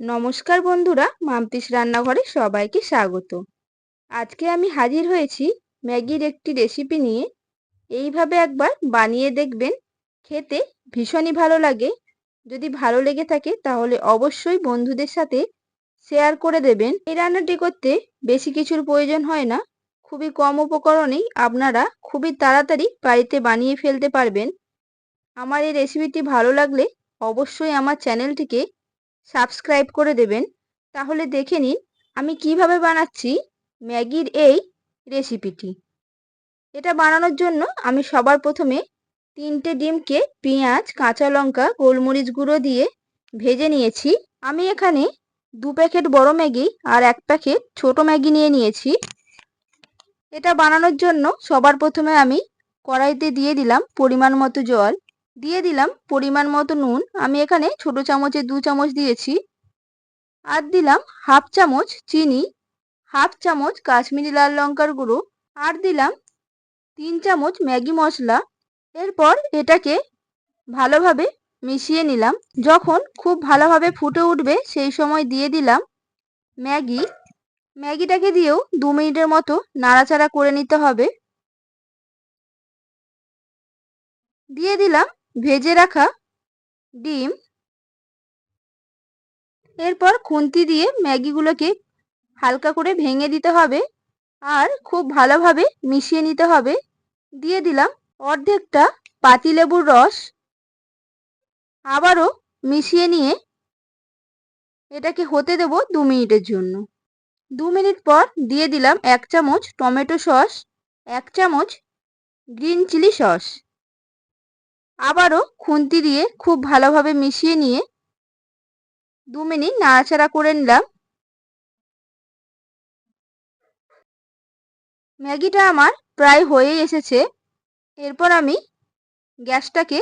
নমস্কার বন্ধুরা মাম্পিস রান্নাঘরে সবাইকে স্বাগত। আজকে আমি হাজির হয়েছি ম্যাগির একটি রেসিপি নিয়ে। এইভাবে একবার বানিয়ে দেখবেন, খেতে ভীষণই ভালো লাগে। যদি ভালো লেগে থাকে তাহলে অবশ্যই বন্ধুদের সাথে শেয়ার করে দেবেন। এই রান্নাটি করতে বেশি কিছুর প্রয়োজন হয় না। খুবই কম উপকরণেই আপনারা খুবই তাড়াতাড়ি বাড়িতে বানিয়ে ফেলতে পারবেন। আমার এই রেসিপিটি ভালো লাগলে অবশ্যই আমার চ্যানেলটিকে সাবস্ক্রাইব করে দেবেন। তাহলে দেখে নিন আমি কীভাবে বানাচ্ছি ম্যাগির এই রেসিপিটি। এটা বানানোর জন্য আমি সবার প্রথমে তিনটে ডিমকে পেঁয়াজ, কাঁচা লঙ্কা, গোলমরিচ গুঁড়ো দিয়ে ভেজে নিয়েছি। আমি এখানে দু প্যাকেট বড় ম্যাগি আর এক প্যাকেট ছোট ম্যাগি নিয়ে নিয়েছি। এটা বানানোর জন্য সবার প্রথমে আমি কড়াইতে দিয়ে দিলাম পরিমাণ মতো জল। দিয়ে দিলাম পরিমাণ মতো নুন। আমি এখানে ছোট চামচে দু চামচ দিয়েছি। আর দিলাম হাফ চামচ চিনি, হাফ চামচ কাশ্মীরি লাল লঙ্কার গুঁড়ো, আর দিলাম তিন চামচ ম্যাগি মশলা। এরপর এটাকে ভালোভাবে মিশিয়ে নিলাম। যখন খুব ভালোভাবে ফুটে উঠবে সেই সময় দিয়ে দিলাম ম্যাগি। ম্যাগিটাকে দিয়েও দু মিনিটের মতো নাড়াচাড়া করে নিতে হবে। দিয়ে দিলাম ভেজে রাখা ডিম। এরপর খুন্তি দিয়ে ম্যাগিগুলোকে হালকা করে ভেঙে দিতে হবে আর খুব ভালোভাবে মিশিয়ে নিতে হবে। দিয়ে দিলাম অর্ধেকটা পাতিলেবুর রস। আবারও মিশিয়ে নিয়ে এটাকে হতে দেব দু মিনিটের জন্য। দু মিনিট পর দিয়ে দিলাম এক চামচ টমেটো সস, এক চামচ গ্রিন চিলি সস। আবারও খুন্তি দিয়ে খুব ভালোভাবে মিশিয়ে নিয়ে দু মিনিট নাড়াচাড়া করে নিলাম। ম্যাগিটা আমার প্রায় হয়েই এসেছে। এরপর আমি গ্যাসটাকে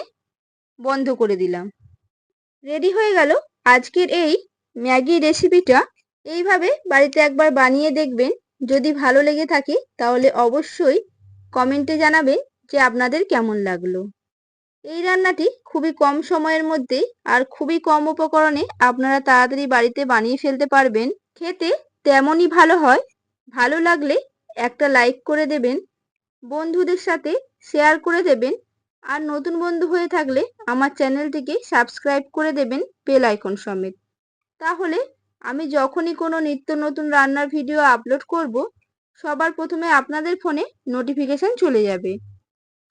বন্ধ করে দিলাম। রেডি হয়ে গেল আজকের এই ম্যাগি রেসিপিটা। এইভাবে বাড়িতে একবার বানিয়ে দেখবেন। যদি ভালো লেগে থাকে তাহলে অবশ্যই কমেন্টে জানাবেন যে আপনাদের কেমন লাগল। এই রান্নাটি খুবই কম সময়ের মধ্যে আর খুবই কম উপকরণে আপনারা তাড়াতাড়ি বাড়িতে বানিয়ে ফেলতে পারবেন। খেতে তেমনই ভালো হয়। ভালো লাগলে একটা লাইক করে দেবেন, বন্ধুদের সাথে শেয়ার করে দেবেন, আর নতুন বন্ধু হয়ে থাকলে আমার চ্যানেলটিকে সাবস্ক্রাইব করে দেবেন বেল আইকন সমেত। তাহলে আমি যখনই কোনো নিত্য নতুন রান্নার ভিডিও আপলোড করব, সবার প্রথমে আপনাদের ফোনে নোটিফিকেশান চলে যাবে।